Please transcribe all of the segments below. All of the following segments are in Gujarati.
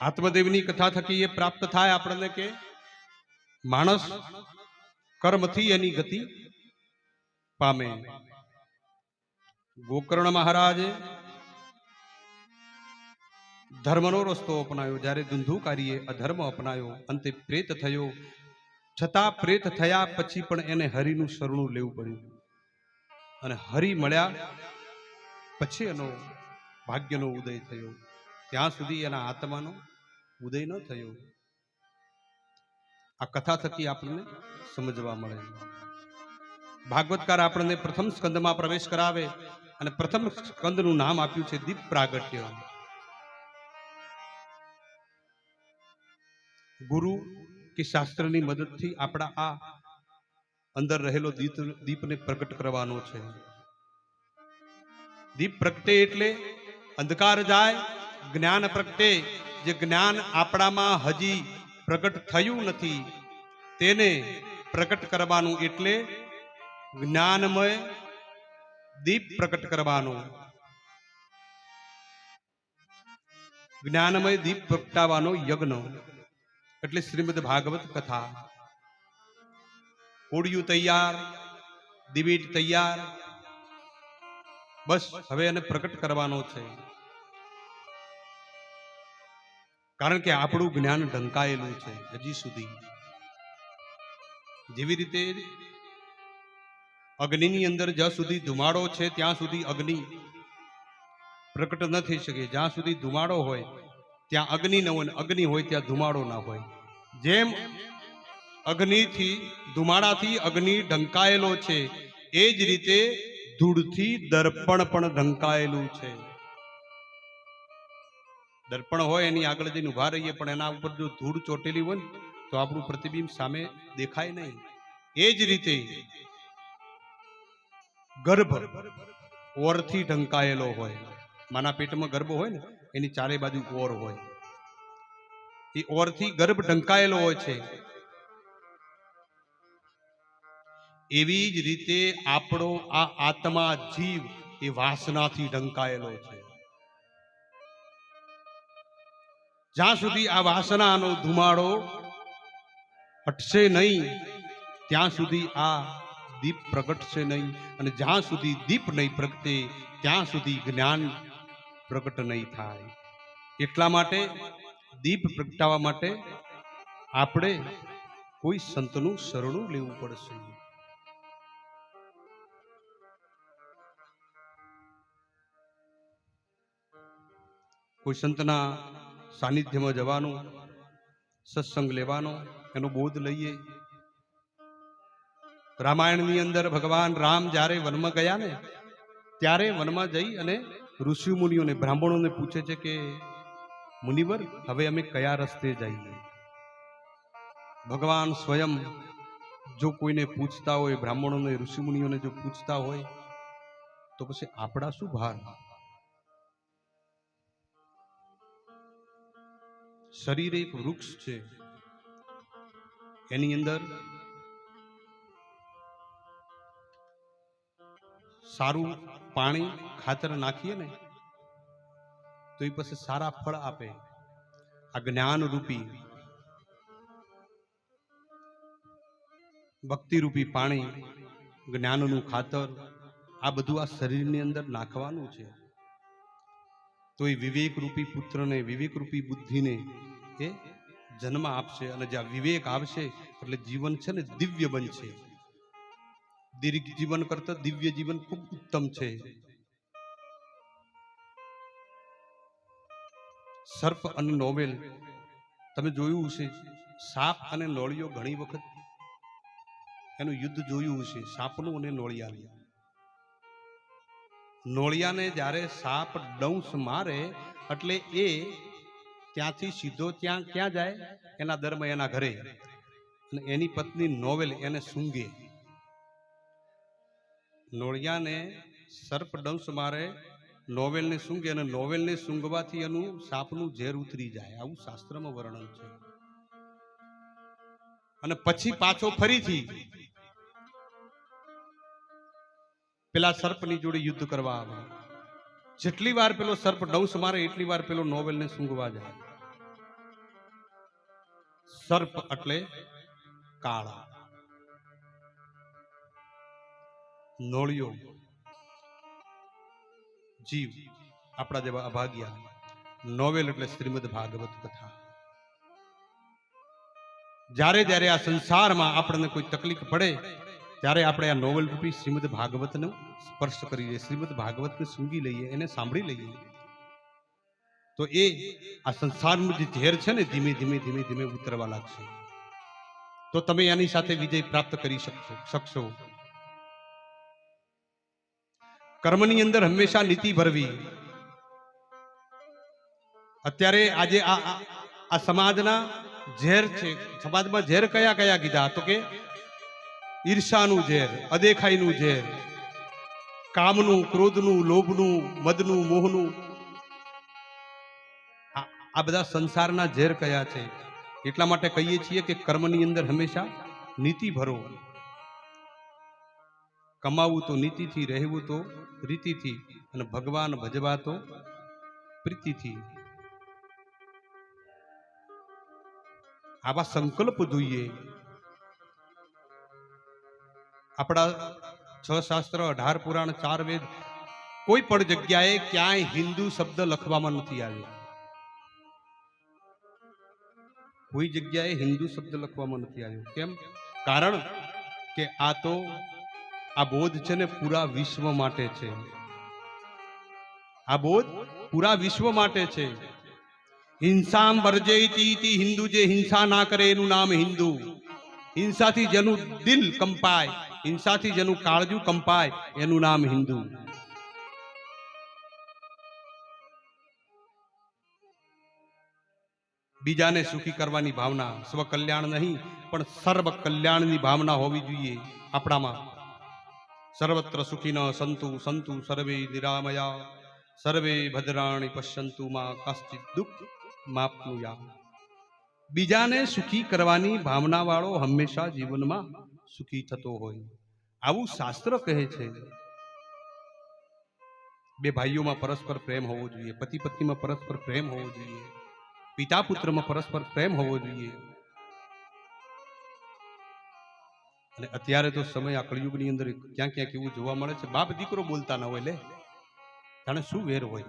આત્મદેવની કથા થકી એ પ્રાપ્ત થાય આપણને કે માણસ કર્મથી એની ગતિ પામે. ગોકર્ણ મહારાજે ધર્મનો રસ્તો અપનાવ્યો. જ્યારે ધુંધુકારીએ અધર્મ અપનાવ્યો, અંતે પ્રેત થયો. છતાં પ્રેત થયા પછી પણ એને હરિનું શરણું લેવું પડ્યું. અને હરિ મળ્યા પછી એનો ભાગ્યનો ઉદય થયો. ત્યાં સુધી એના આત્માનો ઉદય ન થયો. આ કથા થકી આપણને સમજવા મળે. ભાગવતકાર આપણને પ્રથમ સ્કંદમાં પ્રવેશ કરાવે અને પ્રથમ સ્કંદનું નામ આપ્યું છે દીપ પ્રાગટ્ય. ગુરુ કે શાસ્ત્રની મદદથી આપણા આ અંદર રહેલો દીપ, દીપને પ્રગટ કરવાનો છે. દીપ પ્રગટે એટલે અંધકાર જાય, જ્ઞાન પ્રગટે જે જ્ઞાન આપણામાં હજી પ્રગટ થયું નથી, તેને પ્રગટ કરવાનું એટલે જ્ઞાનમય દીપ પ્રગટ કરવાનો. જ્ઞાનમય દીપ પ્રગટાવવાનો યજ્ઞ. એટલે શ્રીમદ ભાગવત કથા. કોડિયું તૈયાર, દિવીટ તૈયાર. બસ, હવે એને પ્રગટ કરવાનો છે. કારણ કે આપણું જ્ઞાન ઢંકાયેલું છે હજી સુધી. જેવી રીતે અગ્નિની અંદર જ્યાં સુધી ધુમાડો છે, ત્યાં સુધી અગ્નિ પ્રકટ ન થઈ શકે. જ્યાં સુધી ધુમાડો હોય, ત્યાં અગ્નિ ન હોય, અગ્નિ હોય ત્યાં ધુમાડો ના હોય. જેમ અગ્નિથી, ધુમાડાથી અગ્નિ ઢંકાયેલો છે, એ જ રીતે ધૂળથી દર્પણ પણ ઢંકાયેલું છે. દર્પણ હોય એની આગળ જઈને ઊભા રહીએ, પણ એના ઉપર જો ધૂળ ચોટેલી હોય તો આપણું પ્રતિબિંબ સામે દેખાય નહીં. એ જ રીતે ગર્ભ ઓરથી ઢંકાયેલો હોય. માના પેટમાં ગર્ભ હોય ને, એની ચારે બાજુ ઓર હોય. એ ઓરથી ગર્ભ ઢંકાયેલો હોય છે. એવી જ રીતે આપણો આ આત્મા જીવ એ વાસનાથી ઢંકાયેલો છે. જ્યાં સુધી આ વાસનાનો ધુમાડો હટશે નહીં, ત્યાં સુધી આ દીપ પ્રગટશે નહીં. અને જ્યાં સુધી દીપ નહીં પ્રગટે, ત્યાં સુધી જ્ઞાન પ્રગટ નહીં થાય. એટલા માટે, દીપ પ્રગટાવવા માટે આપણે કોઈ સંતનું શરણું લેવું પડશે કોઈ સંતના સાનિધ્યમાં જવાનું, સત્સંગ લેવાનો, એનો બોધ લઈએ. રામાયણની અંદર ભગવાન રામ જ્યારે વનમાં ગયા ને, ત્યારે વનમાં જઈ અને ઋષિ મુનિઓને બ્રાહ્મણોને પૂછે છે કે, મુનિવર, હવે અમે કયા રસ્તે જઈએ? ભગવાન સ્વયં જો કોઈને પૂછતા હોય, બ્રાહ્મણોને ઋષિ મુનિઓને જો પૂછતા હોય, તો પછી આપણા શું ભાર? શરીર એક વૃક્ષ છે. એની અંદર સારું પાણી, ખાતર નાખીએ ને, તો એ પછી સારા ફળ આપે. આ જ્ઞાન રૂપી ભક્તિ રૂપી પાણી, જ્ઞાનનું ખાતર, આ બધું આ શરીરની અંદર નાખવાનું છે. તો એ વિવેક રૂપી પુત્રને વિવેક રૂપી બુદ્ધિને એ જન્મ આપશે અને જ્યાં વિવેક આવશે એટલે જીવન છે ને દિવ્ય બનશે. દીર્ઘ જીવન કરતા દિવ્ય જીવન ખૂબ ઉત્તમ છે. સર્પ અને નોવેલ, તમે જોયું હશે, સાપ અને નોળિયો ઘણી વખત એનું યુદ્ધ જોયું હશે, સાપનું અને નોળિયાનું. નોળિયાને જ્યારે સાપ ડંસ મારે, એટલે એ ત્યાંથી સીધો ત્યાં ક્યાં જાય? એના ધર્મ એના ઘરે. અને એની પત્ની નોવેલ એને સૂંઘે. નોળિયાને સર્પ ડંસ મારે, નોવેલને સૂંઘે અને નોવેલને સૂંઘવાથી એનું સાપનું ઝેર ઉતરી જાય. આવું શાસ્ત્રમાં વર્ણન છે. અને પછી પાછો ફરીથી પેલા સર્પની જોડે યુદ્ધ કરવા આવે. જેટલી વાર પેલો સર્પ ડૌસ મારે, એટલી વાર પેલો નોવેલને સૂંઘવા જાય. સર્પ એટલે કાળા. નોળિયો. જીવ, આપણા જેવા અભાગ્યા. નોવેલ એટલે શ્રીમદ ભાગવત કથા. જ્યારે જ્યારે આ સંસારમાં આપણને કોઈ તકલીફ પડે ત્યારે આપણે આ નોવેલ રૂપી શ્રીમદ ભાગવતનો સ્પર્શ કરીએ, શ્રીમદ ભાગવતને સૂંઘી લઈએ, એને સાંભળી લઈએ. તો એ આ સંસારનું જે ઝેર છે ને, ધીમે ધીમે ધીમે ધીમે ઉતરવા લાગશે. તો તમે એની સાથે વિજય પ્રાપ્ત કરી શકશો શકશો. કર્મની અંદર હંમેશા નીતિ ભરવી. અત્યારે આજે આ- આ સમાજના ઝેર છે, સમાજમાં ઝેર કયા કયા કીધા? તો કે ઈર્ષાનું ઝેર, અદેખાઈનું ઝેર, કામનું, ક્રોધનું, લોભનું, મદનું, મોહનું. આ બધા સંસારના ઝેર કયા છે? એટલા માટે કહીએ છીએ કે કર્મની અંદર હંમેશા નીતિ ભરો. કમાવું તો નીતિથી, રહેવું તો રીતિથી અને ભગવાન ભજવા તો પ્રીતિથી. આવા સંકલ્પ જોઈએ. આપણા છ શાસ્ત્ર, અઢાર પુરાણ, ચાર વેદ, કોઈ પણ જગ્યાએ ક્યાંય હિન્દુ શબ્દ લખવામાં નથી આવ્યો. કોઈ જગ્યાએ હિન્દુ શબ્દ લખવામાં નથી આવ્યો. કેમ? કારણ કે આ તો, આ બોધ છે ને પૂરા વિશ્વ માટે છે. આ બોધ પૂરા વિશ્વ માટે છે. હિંસામ વર્જયતી હિન્દુ જે હિંસા ના કરે એનું નામ હિન્દુ. હિંસાથી જેનું દિલ કંપાય. હિંસાથી જેનું કાળજું કંપાય, એનું નામ હિન્દુ. બીજાને સુખી કરવાની ભાવના સ્વકલ્યાણ નહીં, પણ સર્વ કલ્યાણની ભાવના હોવી જોઈએ આપણામાં. સર્વત્ર સુખીન સંતુ સંતુ સર્વે નિરામયા. સર્વે ભદ્રાણી પશ્યંતુ માં કશ્ચિત દુઃખ માપનુયા. બીજાને સુખી કરવાની ભાવના વાળો હંમેશા જીવનમાં સુખી થતો હોય. આવું શાસ્ત્ર કહે છે. બે ભાઈઓમાં પરસ્પર પ્રેમ હોવો જોઈએ. પતિ પત્નીમાં પરસ્પર પ્રેમ હોવો જોઈએ. પિતા પુત્રમાં પરસ્પર પ્રેમ હોવો જોઈએ. અને અત્યારે તો સમય આ કળિયુગની અંદર ક્યાં ક્યાંક એવું જોવા મળે છે. બાપ દીકરો બોલતા ન હોય લે. જાણે શું વેર હોય?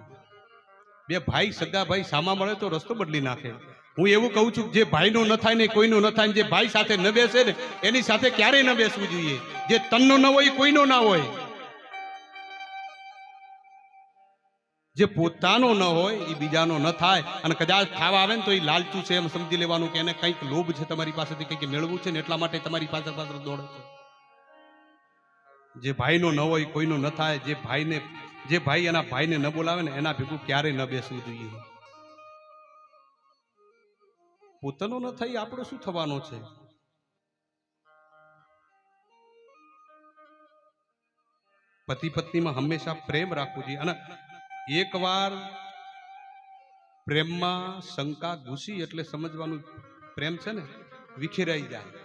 બે ભાઈ, સગા ભાઈ સામા મળે તો રસ્તો બદલી નાખે. હું એવું કહું છું જે ભાઈનો ન થાય ને કોઈનો ન થાય જે ભાઈ સાથે ન બેસે ને એની સાથે ક્યારેય ન બેસવું જોઈએ. જે તનનો ન હોય કોઈનો ના હોય. જે પોતાનો ન હોય એ બીજાનો ન થાય. અને કદાચ ખાવા આવે ને તો એ લાલચું છે એમ સમજી લેવાનું કે એને કંઈક લોભ છે તમારી પાસેથી, કંઈક મેળવવું છે ને એટલા માટે તમારી પાસે પાછળ દોડે છે. જે ભાઈનો ન હોય કોઈનો ન થાય. જે ભાઈને, જે ભાઈ એના ભાઈને ન બોલાવે ને એના ભેગું ક્યારેય ન બેસવું જોઈએ. પોતાનો ન થઈ આપણો શું થવાનો છે? પતિ પત્નીમાં હંમેશા પ્રેમ રાખવો જોઈએ. અને એકવાર પ્રેમમાં શંકા ઘૂસી એટલે સમજવાનું પ્રેમ છે ને, વિખેરાઈ જાય.